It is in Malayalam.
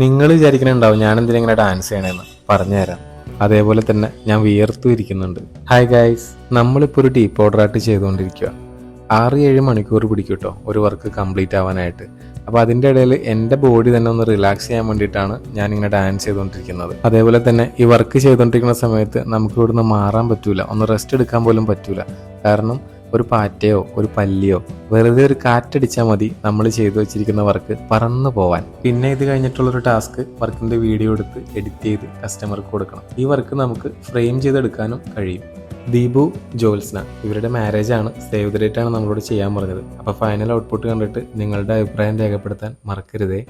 നിങ്ങൾ വിചാരിക്കുന്നുണ്ടാവും ഞാൻ എന്തിനാ ഇങ്ങനെ ഡാൻസ് ചെയ്യണമെന്ന് പറഞ്ഞുതരാം. അതേപോലെ തന്നെ ഞാൻ വിയർത്തു ഇരിക്കുന്നുണ്ട്. ഹായ് ഗായ്സ് നമ്മളിപ്പോൾ ഒരു ഡീപ്പ് ഓർഡർ ആയിട്ട് ചെയ്തുകൊണ്ടിരിക്കുക ആറ് ഏഴ് മണിക്കൂർ പിടിക്കും കേട്ടോ ഒരു വർക്ക് കംപ്ലീറ്റ് ആവാനായിട്ട്. അപ്പോൾ അതിന്റെ ഇടയിൽ എന്റെ ബോഡി തന്നെ ഒന്ന് റിലാക്സ് ചെയ്യാൻ വേണ്ടിയിട്ടാണ് ഞാൻ ഇങ്ങനെ ഡാൻസ് ചെയ്തുകൊണ്ടിരിക്കുന്നത്. അതേപോലെ തന്നെ ഈ വർക്ക് ചെയ്തുകൊണ്ടിരിക്കുന്ന സമയത്ത് നമുക്ക് ഇവിടുന്ന് മാറാൻ പറ്റൂല. ഒന്ന് റെസ്റ്റ് എടുക്കാൻ പോലും പറ്റൂല. കാരണം ഒരു പാറ്റയോ ഒരു പല്ലിയോ വെറുതെ ഒരു കാറ്റടിച്ചാൽ മതി നമ്മൾ ചെയ്തു വെച്ചിരിക്കുന്ന വർക്ക് പറന്നു പോവാൻ. പിന്നെ ഇത് കഴിഞ്ഞിട്ടുള്ളൊരു ടാസ്ക് വർക്കിന്റെ വീഡിയോ എടുത്ത് എഡിറ്റ് ചെയ്ത് കസ്റ്റമർക്ക് കൊടുക്കണം. ഈ വർക്ക് നമുക്ക് ഫ്രെയിം ചെയ്തെടുക്കാനും കഴിയും. ദീപു ജോത്സ്ന ഇവരുടെ മാരേജ് ആണ്. സേവ് ദ ഡേറ്റ് ആണ് നമ്മളോട് ചെയ്യാൻ പറഞ്ഞത്. അപ്പോൾ ഫൈനൽ ഔട്ട്പുട്ട് കണ്ടിട്ട് നിങ്ങളുടെ അഭിപ്രായം രേഖപ്പെടുത്താൻ മറക്കരുതേ.